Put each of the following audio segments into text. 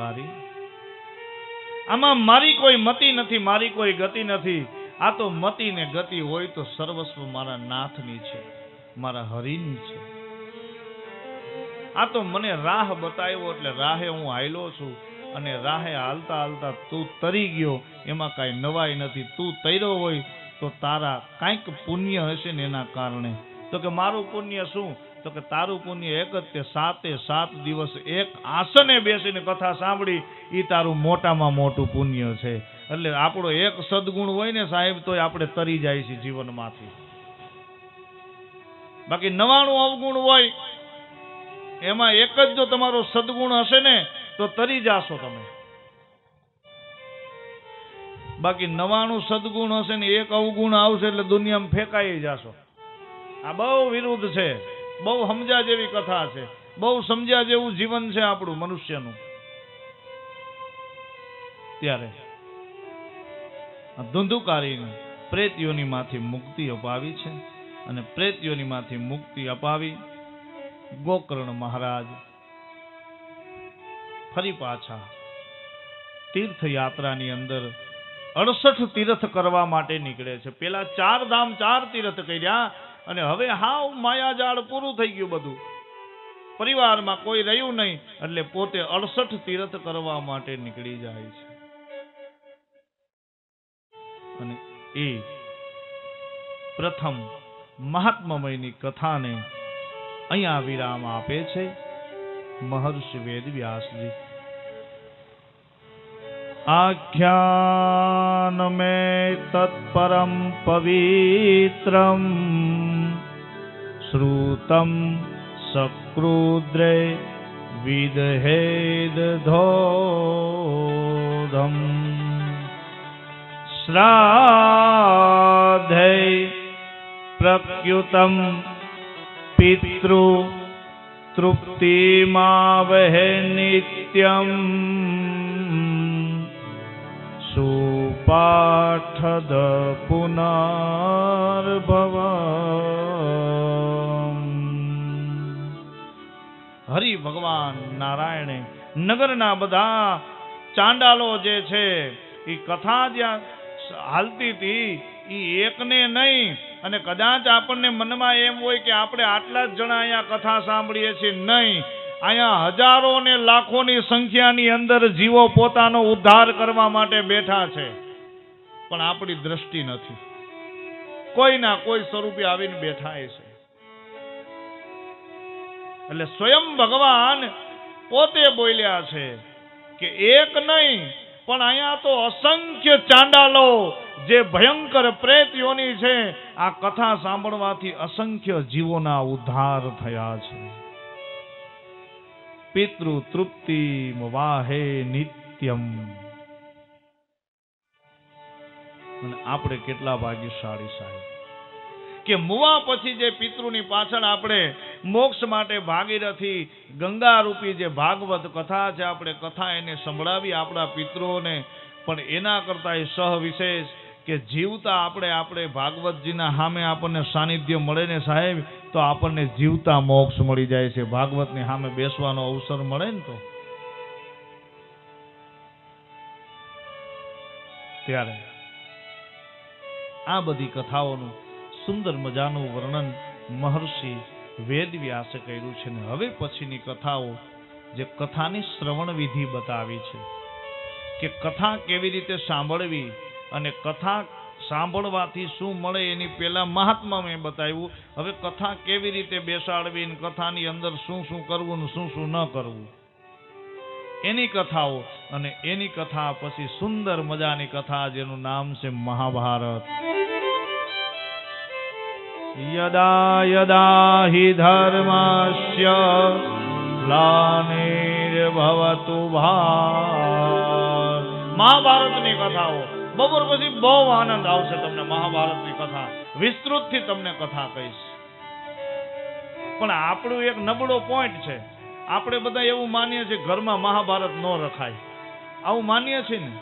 ધુંધુકારી આમાં મારી કોઈ મતિ નથી, મારી કોઈ ગતિ નથી. આ તો મતિ ને ગતિ હોય તો સર્વસ્વ મારા નાથની છે, મારા હરિની છે. આ તો મને રાહ બતાવ્યો એટલે રાહે હું હાયલો છું અને રાહે હાલતા હાલતા તું તરી ગયો, એમાં કાંઈ નવાઈ નથી. તું તર્યો હોય તો તારા કાંઈક પુણ્ય હશે ને એના કારણે. તો કે મારું પુણ્ય શું? તો કે તારું પુણ્ય સાતે સાત દિવસ એક આસને બેસીને કથા સાંભળી એ તારું મોટામાં મોટું પુણ્ય છે. એટલે આપણો એક સદગુણ હોય ને સાહેબ તો આપણે તરી જાય છે જીવનમાંથી. બાકી નવાણું અવગુણ હોય, એમાં એક જ જો તમારો સદગુણ હશે ને, તો તરી જાશો તમે. બાકી નવાણું સદગુણ હશે ને એક અવગુણ આવશે એટલે દુનિયામાં ફેંકાઈ જાશો. આ બહુ વિરુદ્ધ છે. બહુ સમજ્યા જેવી કથા છે. બહુ સમજ્યા જેવું જીવન છે આપણું મનુષ્યનું. ત્યારે ધુંધુકારીને પ્રેત યોનિમાંથી મુક્તિ અપાવી છે અને પ્રેત યોનિમાંથી મુક્તિ અપાવી ગોકર્ણ મહારાજ ફરી પાછા તીર્થયાત્રાની અંદર અડસઠ તીર્થ કરવા માટે નીકળે છે. પેલા ચાર ધામ ચાર તીર્થ કર્યા અને હવે હાવ માયાજાળ પૂરું થઈ ગયું બધું. પરિવારમાં કોઈ રહ્યું નહીં, એટલે પોતે અડસઠ તીર્થ કરવા માટે નીકળી જાય છે. અને એ પ્રથમ મહાત્મામયની કથાને અહીંયા વિરામ આપે છે. મહર્ષિ વેદ વ્યાસજી ख्यानमे तत्परं पवित्रम् श्रुतं सक्रुद्रे विदहेदधोधम् स्राधे प्रप्युतं पितृ तृप्तिमावहे नित्यम्। સુપાઠદ પુનર્ભવ હરિ ભગવાન નારાયણે નગરના બધા ચાંડાલો જે છે એ કથા જ્યાં હાલતી હતી એ એકને નહીં, અને કદાચ આપણને મનમાં એમ હોય કે આપણે આટલા જ જણા અહીંયા કથા સાંભળીએ છીએ, નહીં. અહીંયા હજારો ને લાખોની સંખ્યાની અંદર જીવો પોતાનો ઉદ્ધાર કરવા માટે બેઠા છે. પણ આપણી દ્રષ્ટિ નથી. કોઈના કોઈ સ્વરૂપે આવીને બેઠા છે. એટલે સ્વયં ભગવાન પોતે બોલ્યા છે કે એક નહીં, પણ અહીંયા તો અસંખ્ય ચાંડાલો જે ભયંકર પ્રેતીઓની છે, આ કથા સાંભળવાથી અસંખ્ય જીવોના ઉદ્ધાર થયા છે. પિતૃ તૃપ્તિ વાહે નિત્યમ. અને આપણે કેટલા ભાગ્યશાળી સાહેબ. કે મુવા પછી જે પિતૃની પાછળ આપણે મોક્ષ માટે ભાગીરથી ગંગા રૂપી જે ભાગવત કથા છે આપણે કથા એને સંભળાવી આપણા પિતૃઓને, પણ એના કરતા એ સહ વિશેષ કે જીવતા આપણે આપણે ભાગવતજીના સામે આપણને સાનિધ્ય મળે ને સાહેબ, તો આપણને જીવતા મોક્ષ મળી જાય છે. ભાગવતની સામે બેસવાનો અવસર મળે ને તો. ત્યારે. આ બધી કથાઓનું સુંદર મજાનું વર્ણન મહર્ષિ વેદ વ્યાસે કર્યું છે ને હવે પછીની કથાઓ જે કથાની શ્રવણ વિધિ બતાવી છે કે કથા કેવી રીતે સાંભળવી અને કથા સાંભળવાથી શું મળે એની પહેલા મહાત્મા મેં બતાવ્યું. હવે કથા કેવી રીતે બેસાડવી કથાની અંદર શું શું કરવું ને શું શું ન કરવું. એની કથાઓ અને એની કથા પછી સુંદર મજાની કથા જેનું નામ છે મહાભારત. યદા યદા હિ ધર્મસ્ય ગ્લાનિર્ભવતુ ભાર. મહાભારતની કથાઓ. બપોર પછી બહુ આનંદ આવશે તમને મહાભારતની કથા. વિસ્તૃતથી તમને કથા કહીશ. પણ આપણું એક નબળો પોઈન્ટ છે. આપણે બધા એવું માનીએ છીએ ઘરમાં મહાભારત ન રખાય. આવું માનીએ છીએ ને?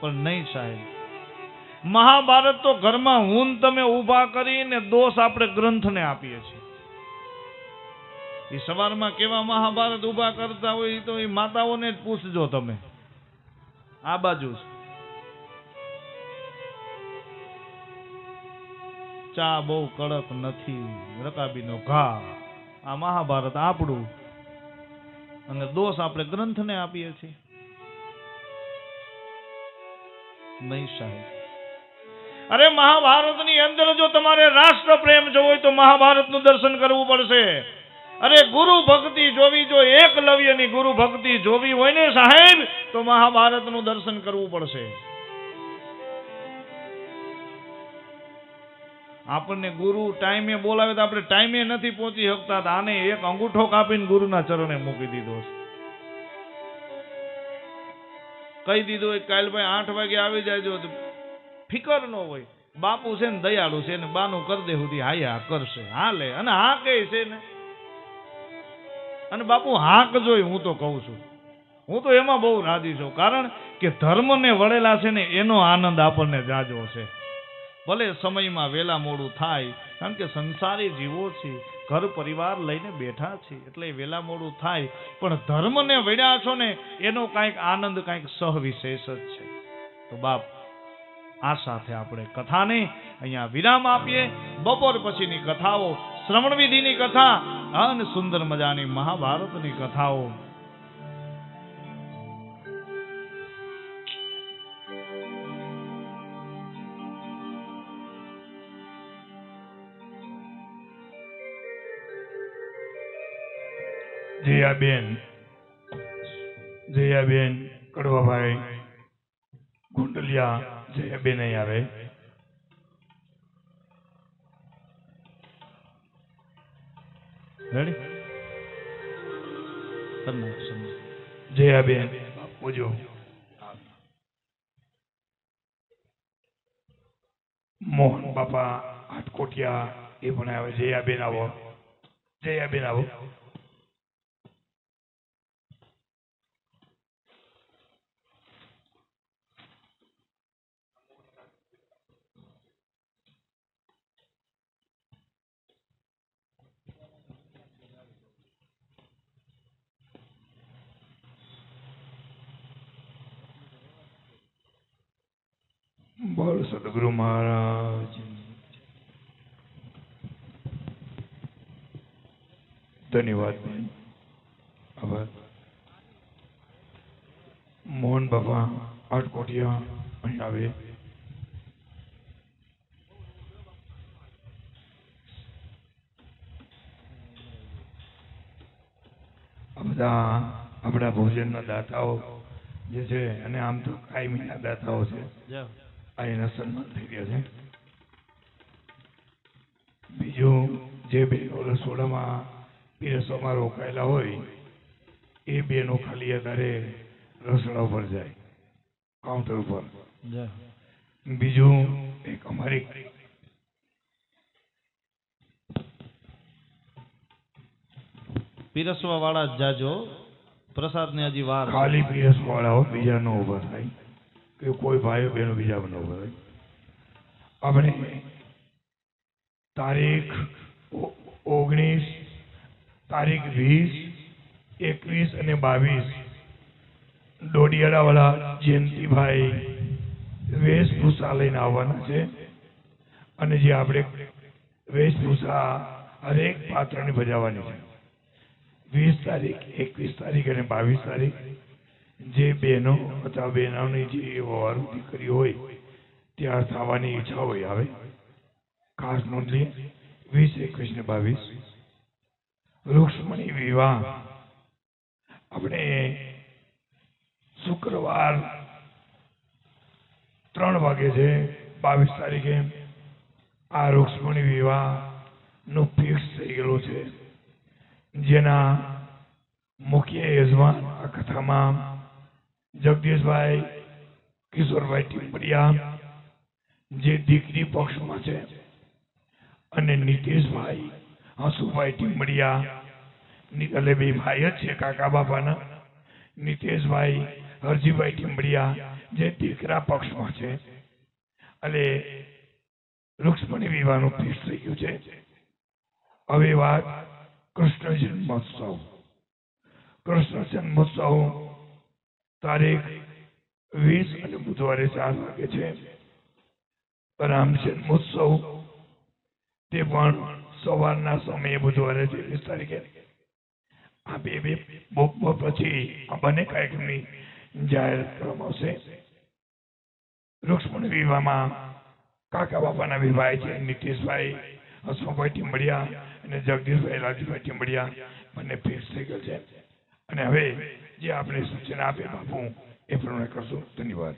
પણ નહીં સાહેબ. મહાભારત તો ઘરમાં હું તમે ઊભા કરીને દોષ આપણે ગ્રંથને આપીએ છીએ. એ સવારમાં કેવા મહાભારત ઊભા કરતા હોય તો એ માતાઓને જ પૂછજો તમે. આ બાજુ. ચા બહુ કડક નથી, રકાબીનો ઘા. આ મહાભારત આપણું. અને દોષ આપણે ગ્રંથને આપીએ છીએ. નહીં સાહેબ. અરે મહાભારતની અંદર જો તમારે રાષ્ટ્ર પ્રેમ જોવો હોય તો મહાભારતનું દર્શન કરવું પડશે. અરે ગુરુ ભક્તિ જોવી જો એકલવ્યની ગુરુ ભક્તિ જોવી હોય ને સાહેબ, તો મહાભારતનું દર્શન કરવું પડશે. આપણને ગુરુ ટાઈમે બોલાવે તો આપણે ટાઈમે નથી પહોંચી શકતા. આને એક અંગૂઠો કાપીને ગુરુના ચરણે મૂકી દીધો કહી દીધું હોય કાલ ભાઈ આઠ વાગે આવી જાયજો ફિકર ન હોય. બાપુ છે ને દયાળુ છે ને બાનું કરી દે સુધી હાયા કરશે. હા લે. અને હા કહે છે ને. અને બાપુ હાક જોઈ હું તો કહું છું. હું તો એમાં બહુ રાજી છું. કારણ કે ધર્મને વળેલા છે ને એનો આનંદ આપણને જાજો છે. ભલે સમયમાં વેલા મોડું થાય, કારણ કે સંસારી જીવો છે, ઘર પરિવાર લઈને બેઠા છે, એટલે વેલા મોડું થાય. પણ ધર્મને વળ્યા છો ને, એનો કાંઈક આનંદ, કાંઈક સહવિશેષ જ છે. તો બાપ, આ સાથે આપણે કથાને અહીંયા વિરામ આપીએ. બપોર પછીની કથાઓ શ્રવણ વિધિની કથા અને સુંદર મજાની મહાભારતની કથાઓ જયાબેન જયાબેન કડવાભાઈ ગુંડલિયા જયાબેન અહીં આવે. જયાબેન પૂજો મોહન બાપા હાટકોટિયા એ પણ આવે જયાબેન આવો. જયાબેન આવો. બોલ સદગુરુ મહારાજ. ધન્યવાદ આભાર. મોહન બાબા આઠ કોટિયા અહીં આવે. બધા આપણા ભોજનના દાતાઓ જે છે અને આમ તો કાયમીના દાતાઓ છે. આ એના સન્માન થઈ રહ્યા છે. બીજું જે બેનો રસોડામાં પીરસવામાં રોકાયેલા હોય એ બેનો ખાલી અત્યારે રસોડા ઉપર જાય કાઉન્ટર ઉપર. બીજું એક અમારી પીરસવા વાળા જ જાજો. પ્રસાદ ને હજી વાર. ખાલી પીરસવાળાઓ બીજા નો ઊભા થાય. કે કોઈ ભાઈ બહેનો બીજા બનો ભાઈ આપણે તારીખ ઓગણીસ, તારીખ વીસ, એકવીસ અને બાવીસ. ડોડિયાળાવાળા જયંતિભાઈ વેશભૂષા લઈને આવવાના છે. અને જે આપણે વેશભૂષા હરેક પાત્રને બજાવવાની છે. વીસ તારીખ, એકવીસ તારીખ અને બાવીસ તારીખ. જે બહેનો અથવા બહેનોની જે વવારું દીકરી હોય, ત્યાર થવાની ઈચ્છા હોય આવે. ખાસ નોંધ લઈએ વીસ એકવીસ ને બાવીસ. રૂક્ષ્મણી વિવાહ. આપણે શુક્રવાર ત્રણ વાગે છે, બાવીસ તારીખે આ રૂક્ષ્મણી વિવાહનો ફિક્સ થઈ ગયેલું છે. જેના મુખ્ય યજમાન આ કથામાં જગદીશભાઈ કિશોરભાઈ ટીપડિયા જે દીકરી પક્ષમાં છે, અને નીતિશભાઈ હસુભાઈ ટીમડિયા એટલે બે ભાઈ જ છે, કાકા બાપાના. નીતિશભાઈ, હરજીભાઈ ટીમડિયા જે દીકરા પક્ષમાં છે. એટલે રૂક્ષ્મણી વિવાહનું ફિક્સ થઈ ગયું છે. હવે વાત કૃષ્ણ જન્મોત્સવ. કૃષ્ણ જન્મોત્સવ તારીખ વીસ અને બુધવારે ચાર વાગે છે. રામ જન્મોત્સવ. તે પણ સવારના સમયે બુધવારે ત્રેવીસ તારીખે. આ બે બે બપોર પછી આ બંને કાર્યક્રમની જાહેરાત કરવામાં આવશે રૂક્ષ્મણ વિવાહમાં કાકા બાપાના વિવાહ છે, નીતિશભાઈ, હસમુખભાઈ ટીમડિયા અને જગદીશભાઈ, રાજુભાઈ ટીમડિયા બંને ફિક્સ થઈ ગયો છે. અને હવે જે આપણે સૂચના આપે બાપુ એ પ્રમાણે કરશું. ધન્યવાદ.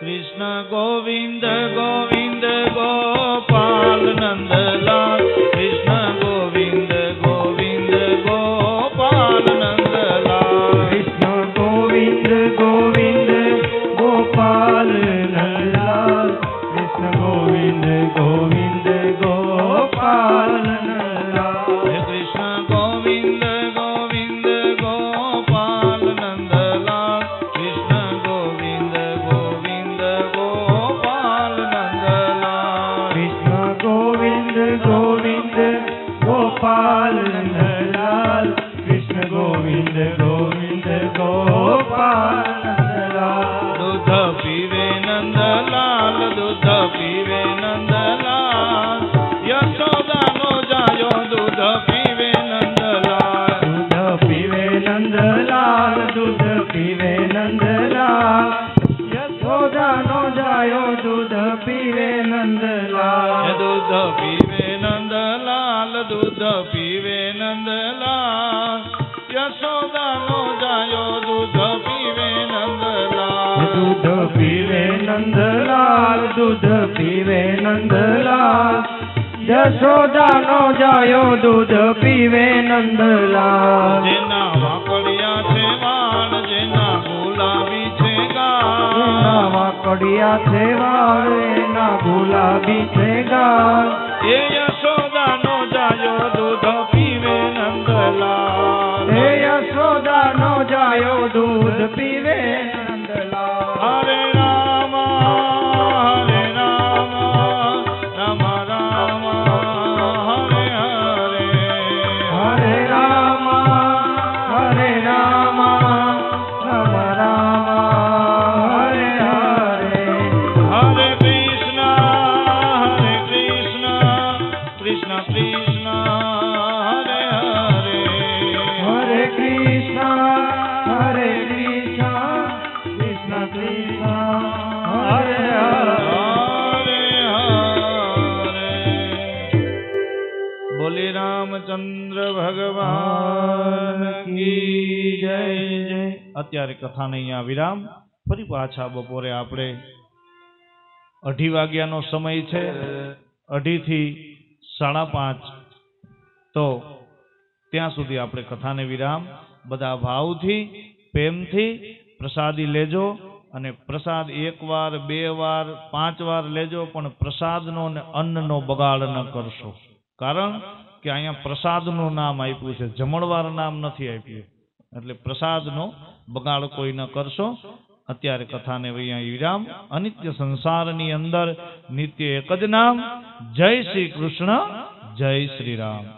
કૃષ્ણ ગોવિંદ ગોવિંદ ગોપાલ નંદલાલ પીવે નંદલાલ યશોદાનો જાયો દૂધ પીવે નંદલાલ દૂધ પીવે નંદલાલ દૂધ પીવે નંદલાલ યશોદાનો જાયો દૂધ પીવે નંદલાલ દૂધ પીવે નંદલાલ દૂધ પીવે નંદલાલ યશોદાનો જાયો દૂધ પીવે નંદલાલ વાકડિયા છે વાળે ના ગુલાબી છે ગાલ. એ યશોદાનો જાયો દૂધ પીવે નંદલાલ. હે યશોદાનો જાયો દૂધ પીવે અત્યારે કથાને અહીંયા વિરામ. ફરી પાછા બપોરે આપણે અઢી વાગ્યાનો સમય છે. અઢીથી સાડા પાંચ. તો ત્યાં સુધી આપણે કથાને વિરામ. બધા ભાવથી, પ્રેમથી પ્રસાદી લેજો અને પ્રસાદ એક વાર બે વાર, પાંચ વાર લેજો, પણ પ્રસાદનો ને અન્નનો બગાડ ન કરશો. કારણ કે અહીંયા પ્રસાદનું નામ આપ્યું છે. જમણવાર નામ નથી આપ્યું. એટલે પ્રસાદનો બગાડ કોઈ ન કરશો. અત્યારે કથાને અહીંયા વિરામ. અનિત્ય સંસારની અંદર નિત્ય એક જ નામ. જય શ્રી કૃષ્ણ, જય શ્રી રામ.